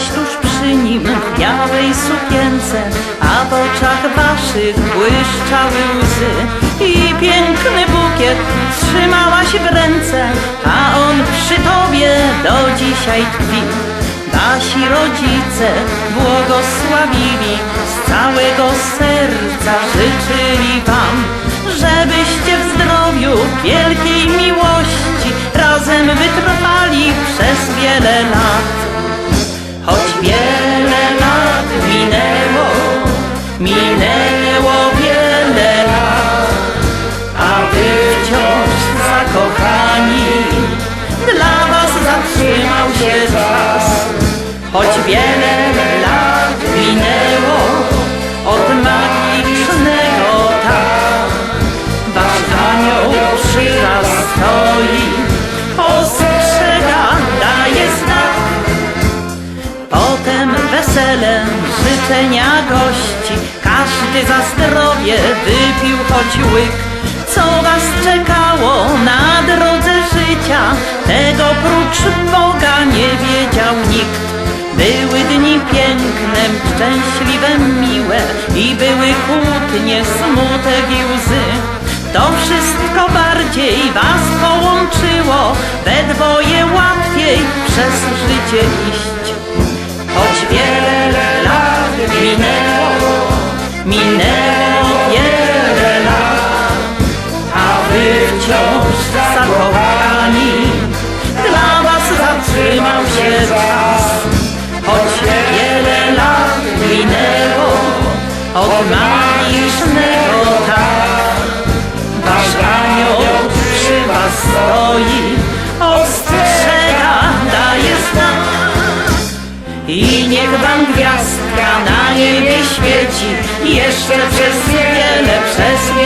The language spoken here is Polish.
stałaś tuż przy nim w białej sukience, a w oczach waszych błyszczały łzy i piękny bukiet trzymałaś w ręce, a on przy tobie do dzisiaj tkwi. Nasi rodzice błogosławili z całego serca życie. Minęło wiele lat, a wy wciąż zakochani, dla was zatrzymał się czas. Choć wiele życzenia gości. Każdy za zdrowie wypił choć łyk. Co was czekało na drodze życia? Tego prócz Boga nie wiedział nikt. Były dni piękne, szczęśliwe, miłe I były kłótnie, smutek i łzy. To wszystko bardziej was połączyło. We dwoje łatwiej przez życie iść. Choć wiele minęło, minęło wiele lat, a wy wciąż zakochani, dla was zatrzymał się czas. Choć wiele lat minęło od magicznego tak, wasz anioł przy was stoi, I niech wam gwiazdka na niebie świeci. Jeszcze przez wiele, przez